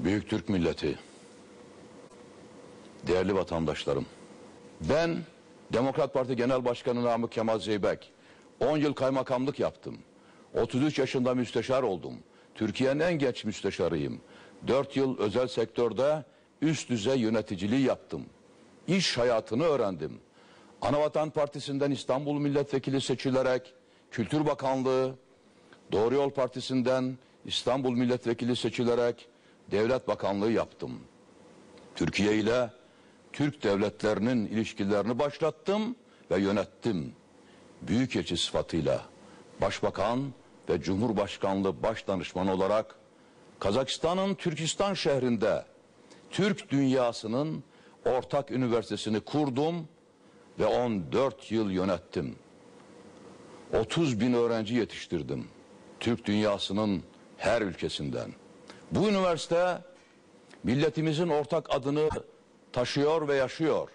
Büyük Türk milleti, değerli vatandaşlarım, ben Demokrat Parti Genel Başkanı Namık Kemal Zeybek, 10 yıl kaymakamlık yaptım. 33 yaşında müsteşar oldum. Türkiye'nin en genç müsteşarıyım. 4 yıl özel sektörde üst düzey yöneticiliği yaptım. İş hayatını öğrendim. Anavatan Partisi'nden İstanbul Milletvekili seçilerek Kültür Bakanlığı, Doğru Yol Partisi'nden İstanbul Milletvekili seçilerek Devlet Bakanlığı yaptım. Türkiye ile Türk devletlerinin ilişkilerini başlattım ve yönettim. Büyükelçi sıfatıyla Başbakan ve Cumhurbaşkanlığı Başdanışmanı olarak Kazakistan'ın Türkistan şehrinde Türk dünyasının ortak üniversitesini kurdum ve 14 yıl yönettim. 30 bin öğrenci yetiştirdim. Türk dünyasının her ülkesinden. Bu üniversite milletimizin ortak adını taşıyor ve yaşıyor.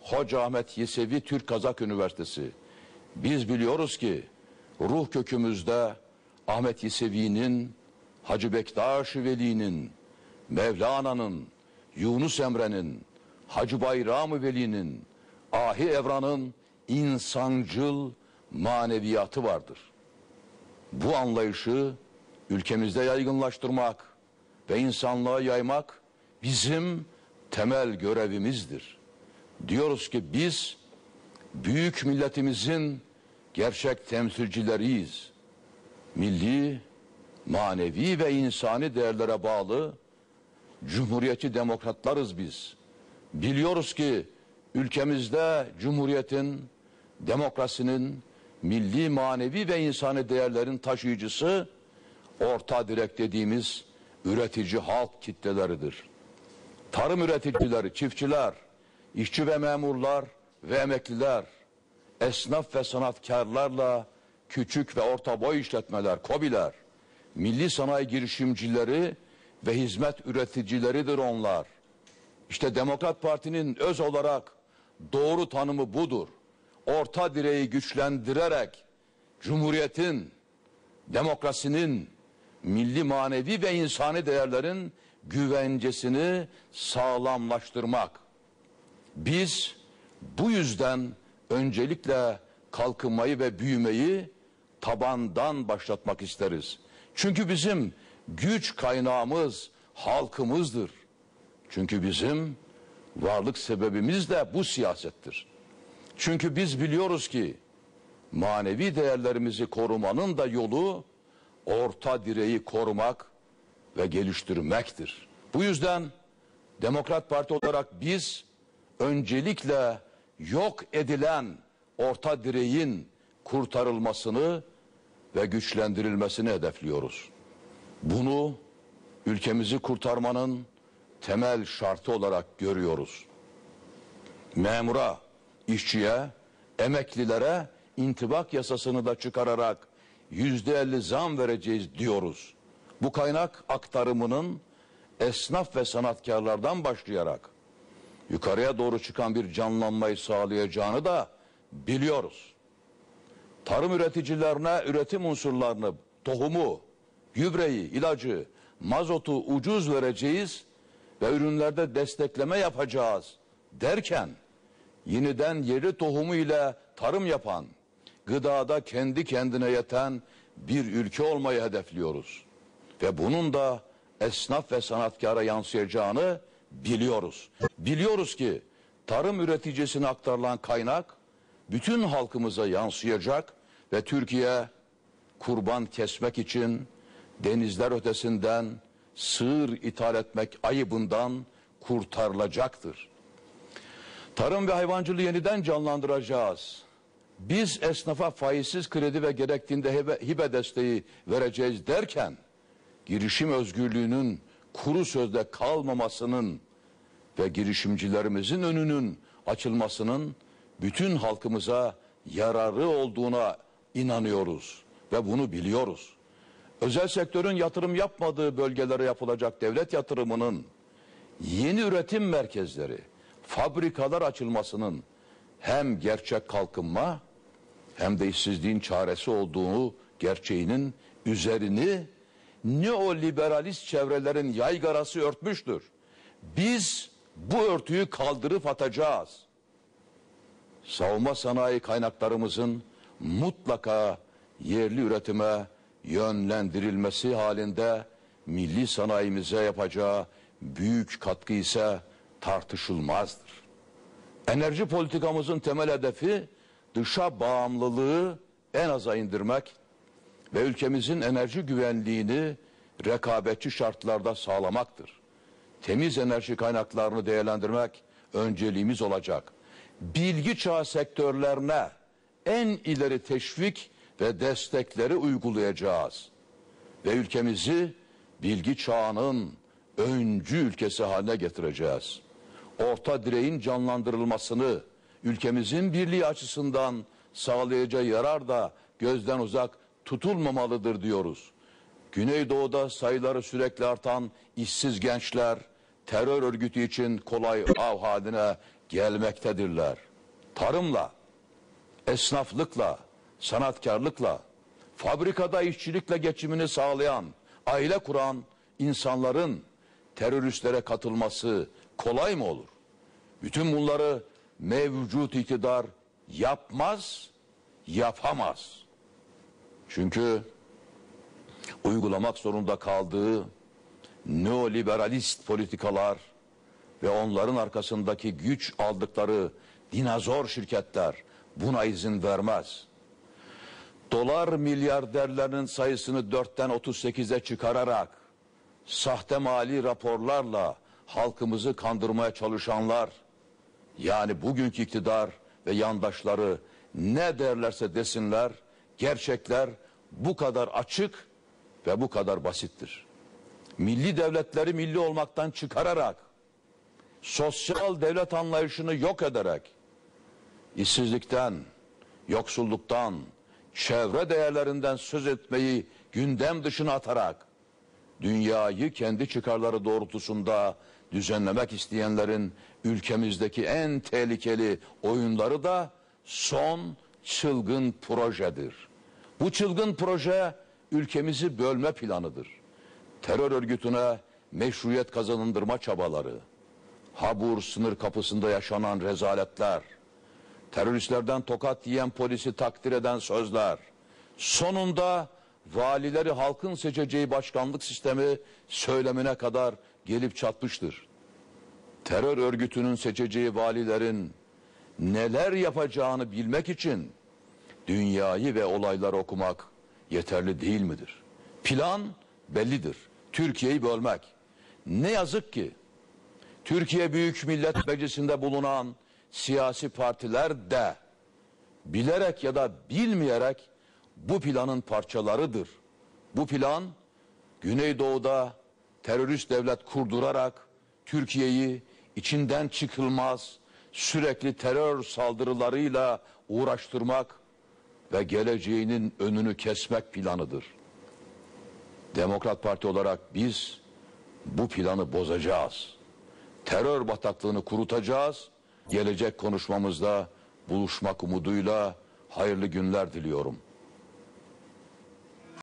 Hoca Ahmet Yesevi Türk Kazak Üniversitesi. Biz biliyoruz ki ruh kökümüzde Ahmet Yesevi'nin, Hacı Bektaş Veli'nin, Mevlana'nın, Yunus Emre'nin, Hacı Bayram Veli'nin, Ahi Evran'ın insancıl maneviyatı vardır. Bu anlayışı ülkemizde yaygınlaştırmak ve insanlığa yaymak bizim temel görevimizdir. Diyoruz ki biz büyük milletimizin gerçek temsilcileriyiz. Milli, manevi ve insani değerlere bağlı cumhuriyetçi demokratlarız biz. Biliyoruz ki ülkemizde cumhuriyetin, demokrasinin, milli, manevi ve insani değerlerin taşıyıcısı orta direk dediğimiz üretici halk kitleleridir. Tarım üreticileri, çiftçiler, işçi ve memurlar ve emekliler, esnaf ve sanatkarlarla küçük ve orta boy işletmeler, kobiler, milli sanayi girişimcileri ve hizmet üreticileridir onlar. İşte Demokrat Parti'nin öz olarak doğru tanımı budur. Orta direği güçlendirerek Cumhuriyet'in, demokrasinin, milli manevi ve insani değerlerin güvencesini sağlamlaştırmak. Biz bu yüzden öncelikle kalkınmayı ve büyümeyi tabandan başlatmak isteriz. Çünkü bizim güç kaynağımız halkımızdır. Çünkü bizim varlık sebebimiz de bu siyasettir. Çünkü biz biliyoruz ki manevi değerlerimizi korumanın da yolu orta direği korumak ve geliştirmektir. Bu yüzden Demokrat Parti olarak biz öncelikle yok edilen orta direğin kurtarılmasını ve güçlendirilmesini hedefliyoruz. Bunu ülkemizi kurtarmanın temel şartı olarak görüyoruz. Memura, işçiye, emeklilere intibak yasasını da çıkararak yüzde elli zam vereceğiz diyoruz. Bu kaynak aktarımının esnaf ve sanatkarlardan başlayarak yukarıya doğru çıkan bir canlanmayı sağlayacağını da biliyoruz. Tarım üreticilerine üretim unsurlarını, tohumu, gübreyi, ilacı, mazotu ucuz vereceğiz ve ürünlerde destekleme yapacağız derken yeniden yeri tohumu ile tarım yapan, gıdada kendi kendine yeten bir ülke olmayı hedefliyoruz. Ve bunun da esnaf ve sanatkara yansıyacağını biliyoruz. Biliyoruz ki tarım üreticisine aktarılan kaynak bütün halkımıza yansıyacak ve Türkiye kurban kesmek için denizler ötesinden sığır ithal etmek ayıbından kurtarılacaktır. Tarım ve hayvancılığı yeniden canlandıracağız. Biz esnafa faizsiz kredi ve gerektiğinde hibe, hibe desteği vereceğiz derken girişim özgürlüğünün kuru sözde kalmamasının ve girişimcilerimizin önünün açılmasının bütün halkımıza yararı olduğuna inanıyoruz ve bunu biliyoruz. Özel sektörün yatırım yapmadığı bölgelere yapılacak devlet yatırımının yeni üretim merkezleri, fabrikalar açılmasının hem gerçek kalkınma hem de işsizliğin çaresi olduğu gerçeğinin üzerini neoliberalist çevrelerin yaygarası örtmüştür. Biz bu örtüyü kaldırıp atacağız. Savunma sanayi kaynaklarımızın mutlaka yerli üretime yönlendirilmesi halinde milli sanayimize yapacağı büyük katkı ise tartışılmazdır. Enerji politikamızın temel hedefi dışa bağımlılığı en aza indirmek ve ülkemizin enerji güvenliğini rekabetçi şartlarda sağlamaktır. Temiz enerji kaynaklarını değerlendirmek önceliğimiz olacak. Bilgi çağı sektörlerine en ileri teşvik ve destekleri uygulayacağız. Ve ülkemizi bilgi çağının öncü ülkesi haline getireceğiz. Orta direğin canlandırılmasını ülkemizin birliği açısından sağlayacağı yarar da gözden uzak tutulmamalıdır diyoruz. Güneydoğu'da sayıları sürekli artan işsiz gençler terör örgütü için kolay av haline gelmektedirler. Tarımla, esnaflıkla, sanatkarlıkla, fabrikada işçilikle geçimini sağlayan, aile kuran insanların teröristlere katılması kolay mı olur? Bütün bunları mevcut iktidar yapmaz, yapamaz. Çünkü uygulamak zorunda kaldığı neoliberalist politikalar ve onların arkasındaki güç aldıkları dinozor şirketler buna izin vermez. Dolar milyarderlerinin sayısını dörtten 38'e çıkararak sahte mali raporlarla halkımızı kandırmaya çalışanlar yani bugünkü iktidar ve yandaşları ne derlerse desinler gerçekler bu kadar açık ve bu kadar basittir. Milli devletleri milli olmaktan çıkararak sosyal devlet anlayışını yok ederek işsizlikten, yoksulluktan, çevre değerlerinden söz etmeyi gündem dışına atarak dünyayı kendi çıkarları doğrultusunda düzenlemek isteyenlerin ülkemizdeki en tehlikeli oyunları da son çılgın projedir. Bu çılgın proje ülkemizi bölme planıdır. Terör örgütüne meşruiyet kazanındırma çabaları, Habur sınır kapısında yaşanan rezaletler, teröristlerden tokat yiyen polisi takdir eden sözler, sonunda valileri halkın seçeceği başkanlık sistemi söylemine kadar gelip çatmıştır. Terör örgütünün seçeceği valilerin neler yapacağını bilmek için dünyayı ve olayları okumak yeterli değil midir? Plan bellidir. Türkiye'yi bölmek. Ne yazık ki Türkiye Büyük Millet Meclisi'nde bulunan siyasi partiler de bilerek ya da bilmeyerek bu planın parçalarıdır. Bu plan Güneydoğu'da terörist devlet kurdurarak Türkiye'yi içinden çıkılmaz sürekli terör saldırılarıyla uğraştırmak ve geleceğinin önünü kesmek planıdır. Demokrat Parti olarak biz bu planı bozacağız. Terör bataklığını kurutacağız. Gelecek konuşmamızda buluşmak umuduyla hayırlı günler diliyorum.